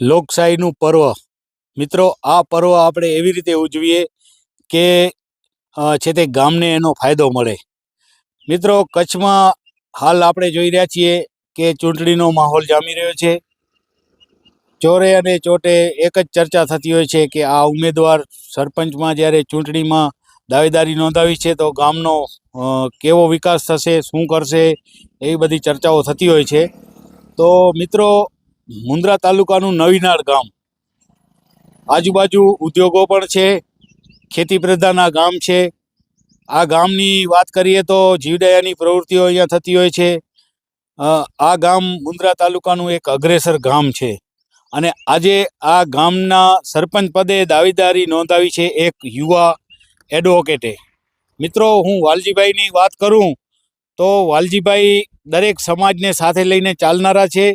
લોકશાહીનું પર્વ. મિત્રો, આ પર્વ આપણે એવી રીતે ઉજવીએ કે છે તે ગામને એનો ફાયદો મળે. મિત્રો, કચ્છમાં હાલ આપણે જોઈ રહ્યા છીએ કે ચૂંટણીનો માહોલ જામી રહ્યો છે. ચોરે અને ચોટે એક જ ચર્ચા થતી હોય છે કે આ ઉમેદવાર સરપંચમાં જ્યારે ચૂંટણીમાં દાવેદારી નોંધાવી છે, તો ગામનો કેવો વિકાસ થશે, શું કરશે, એવી બધી ચર્ચાઓ થતી હોય છે. તો મિત્રો મુન્દ્રા તાલુકાનું નવીનાળ ગામ. આજુબાજુ ઉદ્યોગો પણ છે, ખેતી પ્રધાન ગામ છે. આ ગામની વાત કરીએ તો જીવદયાની પ્રવૃત્તિઓ અહીંયા થતી હોય છે. આ ગામ મુન્દ્રા તાલુકાનું એક અગ્રેસર ગામ છે. અને આજે આ ગામના સરપંચ પદે દાવેદારી નોંધાવી છે એક યુવા એડવોકેટે. મિત્રો, હું વાલજીભાઈની વાત કરું તો વાલજીભાઈ દરેક સમાજને સાથે લઈને ચાલનારા છે.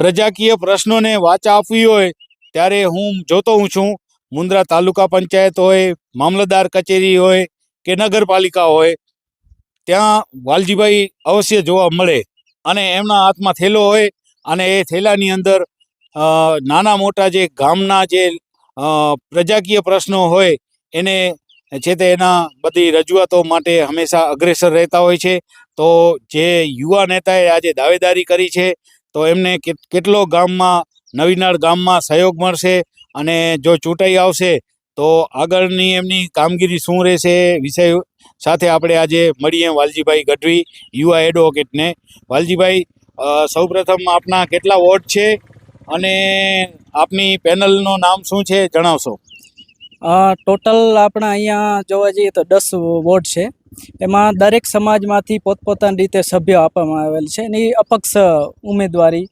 પ્રજાકીય પ્રશ્નોને વાચા આપવી હોય ત્યારે હું જોતો હું છું. મુન્દ્રા તાલુકા પંચાયત હોય, મામલતદાર કચેરી હોય કે નગરપાલિકા હોય, ત્યાં વાલજીભાઈ અવશ્ય જોવા મળે અને એમના હાથમાં થેલો હોય અને એ થેલાની અંદર નાના મોટા જે ગામના જે પ્રજાકીય પ્રશ્નો હોય એને છે તે એના બધી રજૂઆતો માટે હંમેશા અગ્રેસર રહેતા હોય છે. તો જે યુવા નેતાએ આજે દાવેદારી કરી છે તો એમને કેટ- કેટલો ગામમાં, નવીનાળ ગામમાં સહયોગ મળશે અને જો ચૂંટાઈ આવશે, તો આગળની એમની કામગીરી શું રહેશે વિષય સાથે આપણે આજે મળીએ વાલજીભાઈ ગઢવી, યુવા એડવોકેટને. વાલજીભાઈ સૌપ્રથમ આપના કેટલા વોર્ડ છે અને આપની પેનલનું નામ શું છે જણાવશો? ટોટલ આપણા અહીંયા જોવા જઈએ તો દસ વોર્ડ છે. એમાં દરેક સમાજમાંથી પોતપોતાની રીતે સભ્ય આપવામાં આવેલ છે અને એ અપક્ષ ઉમેદવારી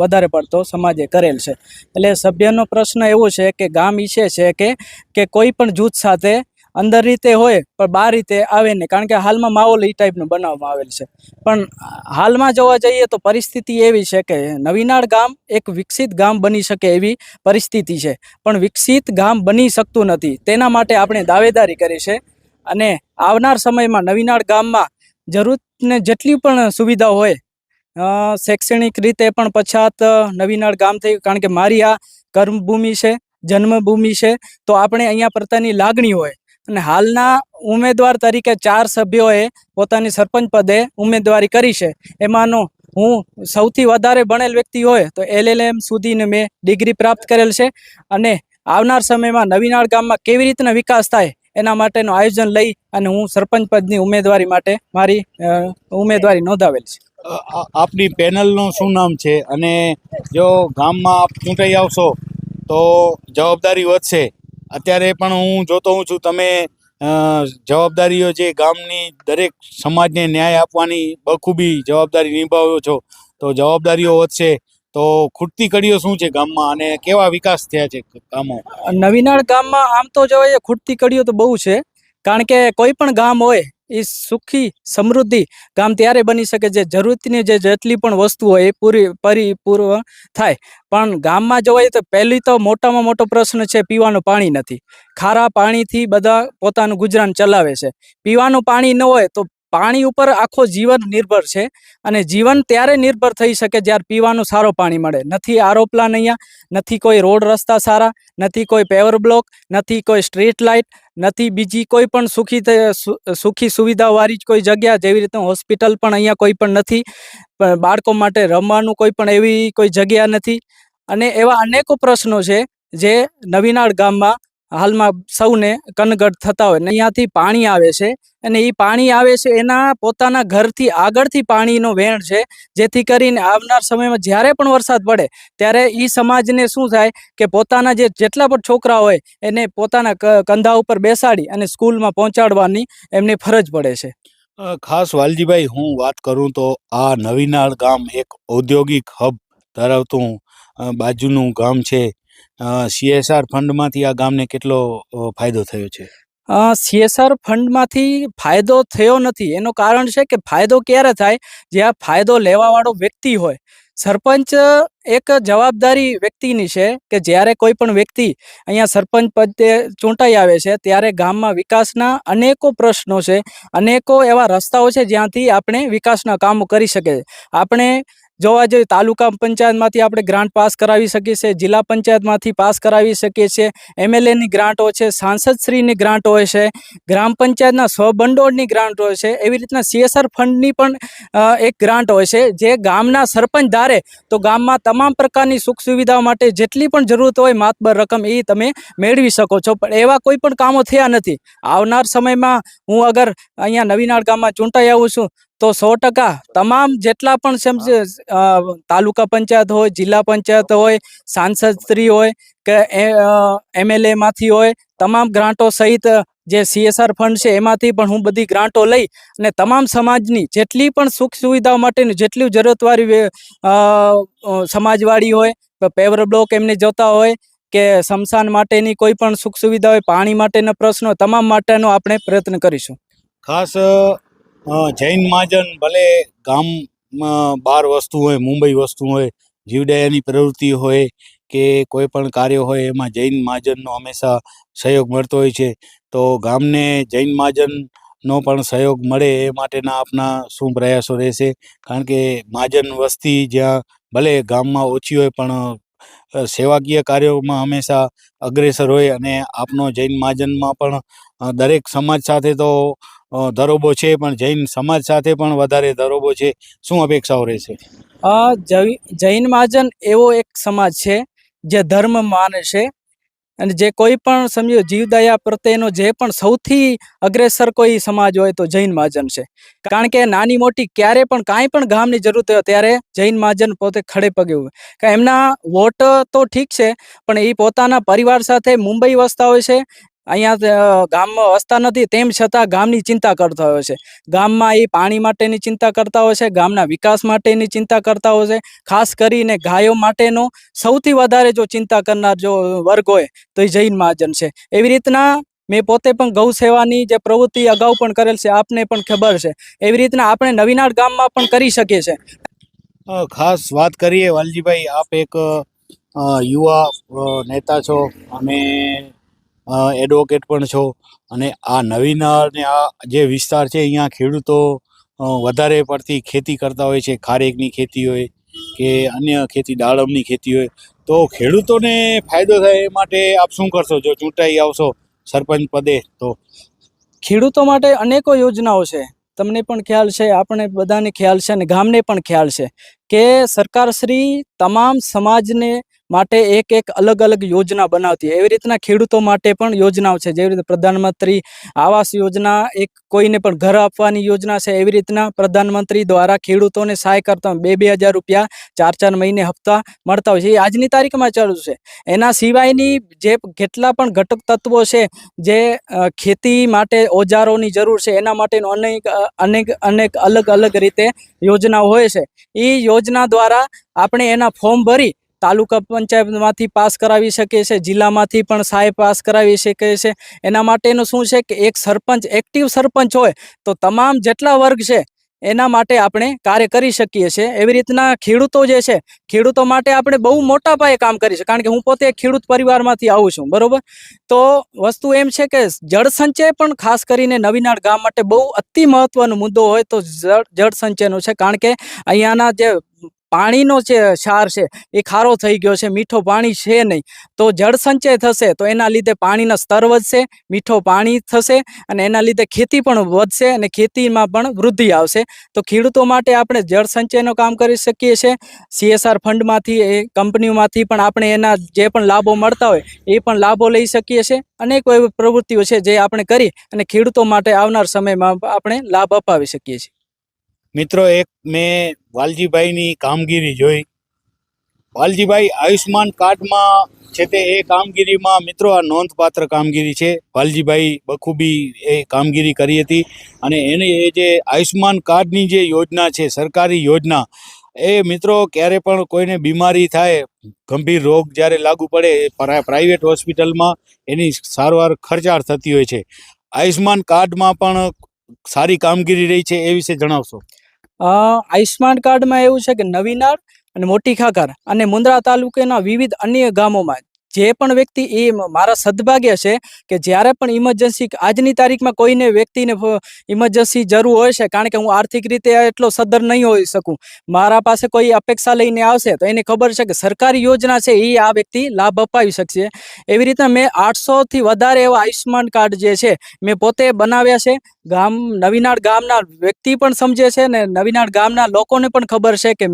વધારે પડતો સમાજે કરેલ છે. એટલે સભ્યનો પ્રશ્ન એવો છે કે ગામ ઈચ્છે છે કે કે કોઈ પણ જૂથ સાથે અંદર રીતે હોય, પણ બહાર રીતે આવે નહીં. કારણ કે હાલમાં માહોલ એ ટાઈપનો બનાવવામાં આવેલ છે. પણ હાલમાં જોવા જઈએ તો પરિસ્થિતિ એવી છે કે નવીનાળ ગામ એક વિકસિત ગામ બની શકે એવી પરિસ્થિતિ છે. પણ વિકસિત ગામ બની શકતું નથી. તેના માટે આપણે દાવેદારી કરી છે અને આવનાર સમયમાં નવીનાળ ગામમાં જરૂરને જેટલી પણ સુવિધા હોય શૈક્ષણિક રીતે પણ પછાત નવીનાળ ગામ થયું કારણ કે મારી આ કર્મભૂમિ છે, જન્મભૂમિ છે, તો આપણે અહીંયા પ્રત્યેની લાગણી હોય. અને હાલના ઉમેદવાર તરીકે ચાર સભ્યોએ પોતાની સરપંચ પદે ઉમેદવારી કરી છે. એમાંનો હું સૌથી વધારે ભણેલ વ્યક્તિ હોય તો એલએલએમ સુધીને મેં ડિગ્રી પ્રાપ્ત કરેલ છે અને આવનાર સમયમાં નવીનાળ ગામમાં કેવી રીતના વિકાસ થાય એના માટેનું આયોજન લઈ અને હું સરપંચ પદની ઉમેદવારી માટે મારી ઉમેદવારી નોંધાવેલ છે. આપની પેનલનું શું નામ છે? અને જો ગામમાં આપ ચૂંટાઈ આવશો તો જવાબદારી વધશે. અત્યારે પણ હું જોતો હું છું, તમે જવાબદારીઓ જે ગામની દરેક સમાજને ન્યાય આપવાની બખૂબી જવાબદારી નિભાવો છો, તો જવાબદારીઓ વધશે. તો ખૂટતી કડીઓ શું છે ગામમાં અને કેવા વિકાસ થયા છે ગામો નવીનાળ ગામમાં આમ તો જોઈએ, ખૂટતી કડીઓ તો બહુ છે, કારણ કે કોઈ પણ ગામ હોય એ સુખી સમૃદ્ધિ ગામ ત્યારે બની શકે જે જરૂરતની જે જેટલી પણ વસ્તુ હોય એ પૂરી પરિપૂર્વ થાય. પણ ગામમાં જોવાય તો પહેલી તો મોટામાં મોટો પ્રશ્ન છે પીવાનું પાણી નથી. ખારા પાણીથી બધા પોતાનું ગુજરાન ચલાવે છે. પીવાનું પાણી ન હોય તો પાણી ઉપર આખો જીવન નિર્ભર છે અને જીવન ત્યારે નિર્ભર થઈ શકે જ્યારે પીવાનું સારું પાણી મળે. નથી આરો પ્લાન અહીંયા, નથી કોઈ રોડ રસ્તા સારા, નથી કોઈ પેવર બ્લોક નથી કોઈ સ્ટ્રીટ લાઇટ નથી બીજી કોઈ પણ સુખી સુખી સુવિધાવાળી જ કોઈ જગ્યા જેવી રીતે હોસ્પિટલ પણ અહીંયા કોઈ પણ નથી. બાળકો માટે રમવાનું કોઈ પણ એવી કોઈ જગ્યા નથી. અને એવા અનેકો પ્રશ્નો છે જે નવીનાળ ગામમાં હાલમાં સૌને કનગઢ થતા હોય ને અહીંયાથી પાણી આવે છે અને એ પાણી આવે છે એના પોતાના ઘરથી આગળથી પાણીનો વેણ છે. જેથી કરીને આવનાર સમયમાં જ્યારે પણ વરસાદ પડે ત્યારે એ સમાજને શું થાય કે પોતાના જે જેટલા પણ છોકરા હોય એને પોતાના કંધા ઉપર બેસાડી અને સ્કૂલમાં પહોંચાડવાની એમની ફરજ પડે છે. ખાસ વાલજીભાઈ, હું વાત કરું તો આ નવીનાળ ગામ એક ઔદ્યોગિક હબ ધરાવતું બાજુનું ગામ છે. સીએસઆર ફંડમાંથી આ ગામને કેટલો ફાયદો થયો છે? સીએસઆર ફંડમાંથી ફાયદો થયો નથી. એનું કારણ છે કે ફાયદો ક્યારે થાય? જ્યાં ફાયદો લેવાવાળો વ્યક્તિ હોય. સરપંચ એક જવાબદારી વ્યક્તિની છે કે જ્યારે કોઈ પણ વ્યક્તિ અહીંયા સરપંચ પદે ચૂંટાઈ આવે છે, ત્યારે ગામમાં વિકાસના અનેકો પ્રશ્નો છે, અનેકો એવા રસ્તાઓ છે જ્યાંથી આપણે વિકાસના કામો કરી શકીએ. આપણે જોવા જઈએ તાલુકા પંચાયતમાંથી આપણે ગ્રાન્ટ પાસ કરાવી શકીએ છીએ, જિલ્લા પંચાયતમાંથી પાસ કરાવી શકીએ છીએ, એમએલએની ગ્રાન્ટ હોય છે, સાંસદશ્રીની ગ્રાન્ટ હોય છે, ગ્રામ પંચાયતના સ્વભંડોળની ગ્રાન્ટ હોય છે, એવી રીતના સીએસઆર ફંડની પણ એક ગ્રાન્ટ હોય છે, જે ગામના સરપંચ ધારે તો ગામમાં તમામ પ્રકારની સુખ સુવિધાઓ માટે જેટલી પણ જરૂરત હોય માતબર રકમ એ તમે મેળવી શકો છો, પણ એવા કોઈ પણ કામો થયા નથી. આવનાર સમયમાં હું અગર અહીંયા નવીનાળ ગામમાં ચૂંટાઈ આવું છું તો સો ટકા. તમામ જેટલા પણ તાલુકા પંચાયત હોય, જિલ્લા પંચાયત હોય સાંસદશ્રી હોય, કે એમએલએમાંથી હોય, તમામ ગ્રાન્ટો સહિત જે સીએસઆર ફંડ છે એમાંથી પણ હું બધી ગ્રાન્ટો લઈ અને તમામ સમાજની જેટલી પણ સુખ સુવિધાઓ માટેની જેટલી જરૂરતવાળી સમાજવાળી હોય પેવર બ્લોક એમને જોતા હોય, કે સ્મશાન માટેની કોઈ પણ સુખ સુવિધા હોય, પાણી માટેના પ્રશ્નો તમામ માટેનો આપણે પ્રયત્ન કરીશું. ખાસ જૈન મહાજન ભલે ગામમાં બાર વસ્તુ હોય, મુંબઈ વસ્તુ હોય, જીવદયાની પ્રવૃત્તિ હોય કે કોઈ પણ કાર્ય હોય, એમાં જૈન મહાજનનો હંમેશા સહયોગ મળતો હોય છે. તો ગામને જૈન મહાજનનો પણ સહયોગ મળે એ માટેના આપના શું પ્રયાસો રહેશે? કારણ કે મહાજન વસ્તી જ્યાં ભલે ગામમાં ઓછી હોય, પણ સેવાકીય કાર્યોમાં હંમેશા અગ્રેસર હોય અને આપનો જૈન મહાજનમાં પણ દરેક સમાજ સાથે તો ધરોબો છે, પણ જૈન સમાજ સાથે પણ વધારે ધરોબો છે. શું અપેક્ષાઓ રહેશે? જૈન મહાજન એવો એક સમાજ છે, જે ધર્મ માને છે. અને જે કોઈ પણ સમજો, જીવદયા પ્રત્યેનો જે પણ સૌથી અગ્રેસર કોઈ સમાજ હોય તો જૈન મહાજન છે. કારણ કે નાની મોટી ક્યારે પણ કાંઈ પણ ગામની જરૂરત હોય ત્યારે જૈન મહાજન પોતે ખડે પગે કે એમના વોટ તો ઠીક છે, પણ એ પોતાના પરિવાર સાથે મુંબઈ વસતા હોય છે અહીંયા ગામમાં વસતા નથી, તેમ છતાં ગામની ચિંતા કરતા હોય છે. ગામમાં એ પાણી માટેની ચિંતા કરતા હોય છે, ગામના વિકાસ માટેની ચિંતા કરતા હોય છે. ખાસ કરીને ગાયો માટેનો સૌથી વધારે જો ચિંતા કરનાર જો વર્ગ હોય, તો એ જૈન મહાજન છે. એવી રીતના મેં પોતે પણ ગૌ સેવાની જે પ્રવૃત્તિ અગાઉ પણ કરેલ છે, આપને પણ ખબર છે. એવી રીતના આપણે નવીનાળ ગામમાં પણ કરી શકીએ છીએ ખાસ વાત કરીએ, વાલજીભાઈ, આપ એક યુવા નેતા છો. અને એડવોકેટ પણ છો. અને આ નવીન ને આ જે વિસ્તાર છે, અહીંયા ખેડૂતો વધારે પડતી ખેતી કરતા હોય છે. ખારેકની ખેતી હોય કે અન્ય ખેતી, દાડમની ખેતી હોય. તો ખેડૂતોને ફાયદો થાય એ માટે આપ શું કરશો? જો ચૂંટાઈ આવશો સરપંચ પદે તો. ખેડૂતો માટે અનેકો યોજનાઓ છે. તમને પણ ખ્યાલ છે, આપણે બધાને ખ્યાલ છે અને ગામને પણ ખ્યાલ છે કે સરકારશ્રી તમામ સમાજને માટે એક એક અલગ અલગ યોજના બનાવતી એવી રીતના ખેડૂતો માટે પણ યોજનાઓ છે. જેવી રીતે પ્રધાનમંત્રી આવાસ યોજના, એક કોઈને પણ ઘર આપવાની યોજના છે. એવી રીતના પ્રધાનમંત્રી દ્વારા ખેડૂતોને સહાય કરતા બે બે હજાર રૂપિયા ચાર ચાર મહિને હપ્તા મળતા હોય છે. એ આજની તારીખમાં ચાલુ છે. એના સિવાયની જે કેટલા પણ ઘટક તત્વો છે, જે ખેતી માટે ઓજારોની જરૂર છે, એના માટેનો અનેક અનેક અનેક અલગ અલગ રીતે યોજનાઓ હોય છે. એ યોજના દ્વારા આપણે એના ફોર્મ ભરી તાલુકા પંચાયતમાંથી પાસ કરાવી શકીએ છીએ જિલ્લામાંથી પણ સાહેબ પાસ કરાવી શકીએ છીએ એના માટેનું શું છે કે એક સરપંચ એક્ટિવ સરપંચ હોય તો તમામ જેટલા વર્ગ છે એના માટે આપણે કાર્ય કરી શકીએ છીએ. એવી રીતના ખેડૂતો જે છે, ખેડૂતો માટે આપણે બહુ મોટા પાયે કામ કરી છે કારણ કે હું પોતે ખેડૂત પરિવારમાંથી આવું છું, બરોબર? તો વસ્તુ એમ છે કે જળ સંચય પણ ખાસ કરીને નવીનાળ ગામ માટે બહુ અતિ મહત્વનો મુદ્દો હોય તો જળ સંચયનો છે. કારણ કે અહીંયાના જે પાણીનો જે ક્ષાર છે એ ખારો થઈ ગયો છે, મીઠો પાણી છે નહીં. તો જળ સંચય થશે તો એના લીધે પાણીના સ્તર વધશે, મીઠો પાણી થશે અને એના લીધે ખેતી પણ વધશે અને ખેતીમાં પણ વૃદ્ધિ આવશે. તો ખેડૂતો માટે આપણે જળ સંચયનું કામ કરી શકીએ છીએ. સીએસઆર ફંડમાંથી એ કંપનીઓમાંથી પણ આપણે એના જે પણ લાભો મળતા હોય એ પણ લાભો લઈ શકીએ છીએ. અનેક એવી પ્રવૃત્તિઓ છે જે આપણે કરી અને ખેડૂતો માટે આવનાર સમયમાં આપણે લાભ અપાવી શકીએ છીએ. મિત્રો, એક મેં વાલજીભાઈની કામગીરી જોઈ. વાલજીભાઈ આયુષ્માન કાર્ડમાં છે તે એ કામગીરીમાં મિત્રો, આ નોંધપાત્ર કામગીરી છે. વાલજીભાઈ બખૂબી એ કામગીરી કરી હતી અને એને એ જે આયુષ્માન કાર્ડની જે યોજના છે, સરકારી યોજના, એ મિત્રો ક્યારે પણ કોઈને બીમારી થાય, ગંભીર રોગ જ્યારે લાગુ પડે પ્રાઇવેટ હોસ્પિટલમાં એની સારવાર ખર્ચાળ થતી હોય છે. આયુષ્માન કાર્ડમાં પણ સારી કામગીરી રહી છે એ વિશે જણાવશો? આયુષ્માન કાર્ડમાં એવું છે કે નવીનાર અને મોટી ખાકર અને મુન્દ્રા તાલુકાના વિવિધ અન્ય ગામોમાં જે પણ વ્યક્તિ એ મારા સદભાગ્ય છે કે જ્યારે પણ ઇમરજન્સી આજની તારીખમાં કોઈને વ્યક્તિને ઇમરજન્સી જરૂર હોય છે કારણ કે હું આર્થિક રીતે એટલો સદ્ધર નહીં હોઈ શકું, મારા પાસે કોઈ અપેક્ષા લઈને આવશે તો એને ખબર છે કે સરકારી યોજના છે એ આ વ્યક્તિ લાભ અપાવી શકશે. એવી રીતના મેં આઠસોથી વધારે એવા આયુષ્યમાન કાર્ડ જે છે મેં પોતે બનાવ્યા છે. ગામ નવીનાળ ગામના વ્યક્તિ પણ સમજે છે ને નવીનાળ ગામના લોકોને પણ ખબર છે કે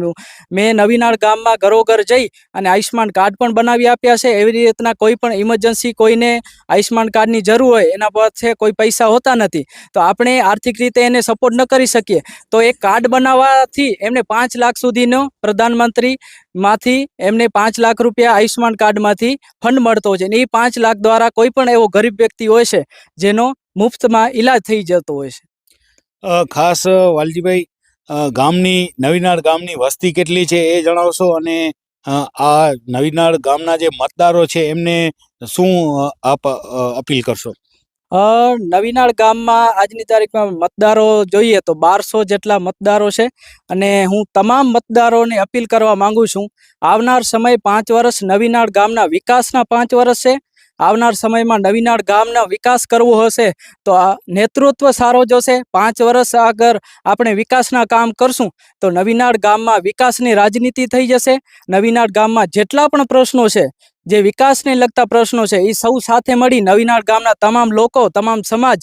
મેં નવીનાળ ગામમાં ઘરોઘર જઈ અને આયુષ્યમાન કાર્ડ પણ બનાવી આપ્યા છે. એવી રીતના કોઈ પણ ઇમરજન્સી કોઈને આયુષ્યમાન કાર્ડની જરૂર હોય, એના પાસે કોઈ પૈસા હોતા નથી. તો આપણે આર્થિક રીતે એને સપોર્ટ ન કરી શકીએ. તો એ કાર્ડ બનાવવાથી એમને પાંચ લાખ સુધીનો પ્રધાનમંત્રી માંથી એમને પાંચ લાખ રૂપિયા આયુષ્યમાન કાર્ડમાંથી ફંડ મળતો હોય છે. અને એ પાંચ લાખ દ્વારા કોઈ પણ એવો ગરીબ વ્યક્તિ હોય છે, જેનો મુફ્તમાં ઈલાજ થઈ જતો હોય છે. ખાસ વાલજીભાઈ ગામની નવીનાળ ગામની વસ્તી કેટલી છે એ જણાવશો? અને આ નવીનાળ ગામના જે મતદારો છે એમને શું આપ અપીલ કરશો? નવીનાળ ગામમાં આજની તારીખમાં મતદારો જોઈએ તો બારસો જેટલા મતદારો છે. અને હું તમામ મતદારોને અપીલ કરવા માંગુ છું. આવનાર સમય પાંચ વર્ષ નવીનાળ ગામના વિકાસના પાંચ વર્ષ છે. આવનાર સમયમાં નવીનાળ ગામનો વિકાસ કરવો હશે, તો આ નેતૃત્વ સારો જોશે. પાંચ વર્ષ આગળ આપણે વિકાસના કામ કરશું, તો નવીનાળ ગામમાં વિકાસની રાજનીતિ થઈ જશે. નવીનાળ ગામમાં જેટલા પણ પ્રશ્નો છે, જે વિકાસને લગતા પ્રશ્નો છે, એ સૌ સાથે મળી નવીનાળ ગામના તમામ લોકો, તમામ સમાજ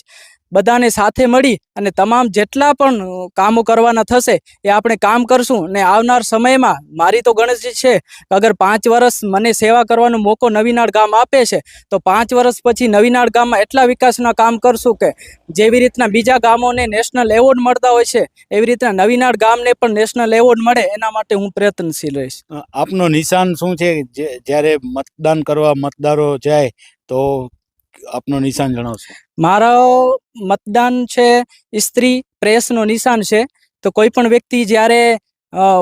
બધાને સાથે મળી અને તમામ જેટલા પણ કામો કરવાના થશે એ આપણે કામ કરશું ને આવનાર સમયમાં, મારી તો ગણતરી છે, અગર પાંચ વર્ષ મને સેવા કરવાનો મોકો નવીનાળ ગામ આપે છે, તો પાંચ વર્ષ પછી નવીનાળ ગામમાં એટલા વિકાસના કામ કરશું કે જેવી રીતના બીજા ગામોને નેશનલ એવોર્ડ મળતા હોય છે, એવી રીતના નવીનાળ ગામને પણ નેશનલ એવોર્ડ મળે, એના માટે હું પ્રયત્નશીલ રહીશ. આપનો નિશાન શું છે? જ્યારે મતદાન કરવા મતદારો જાય, તો આપનો નિશાન જણાવશો? મારો મતદાન છે, સ્ત્રી પ્રેસનો નિશાન છે. તો કોઈ પણ વ્યક્તિ જ્યારે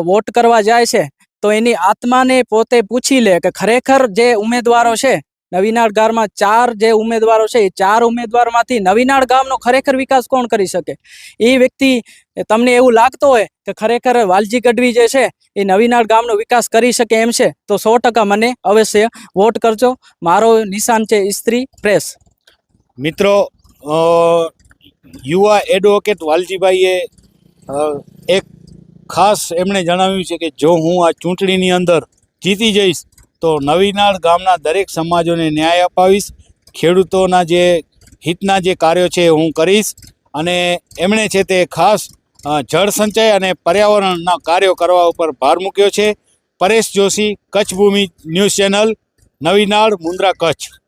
વોટ કરવા જાય છે, તો એની આત્માને પોતે પૂછી લે કે ખરેખર જે ઉમેદવારો છે નવીનાળ ગામમાં ચાર જે ઉમેદવારો છે, એ ચાર ઉમેદવારમાંથી નવીનાળ ગામનો ખરેખર વિકાસ કોણ કરી શકે? એ વ્યક્તિ તમને એવું લાગતો હોય કે ખરેખર વાલજી ગઢવી જે છે, એ નવીનાળ ગામનો વિકાસ કરી શકે એમ છે, તો સો મને અવશ્ય વોટ કરજો. મારો નિશાન છે સ્ત્રી પ્રેસ. મિત્રો યુવા એડવોકેટ વાલજીભાઈએ એક ખાસ એમણે જણાવ્યું છે કે જો હું આ ચૂંટણીની અંદર જીતી જઈશ તો નવીનાળ ગામના દરેક સમાજોને ન્યાય અપાવીશ. ખેડૂતોના જે હિતના જે કાર્યો છે હું કરીશ અને એમણે છે તે ખાસ જળ સંચય અને પર્યાવરણના કાર્યો કરવા ઉપર ભાર મૂક્યો છે. Paresh Joshi, Kutch Bhoomi news channel, Navinal Mundra Kutch.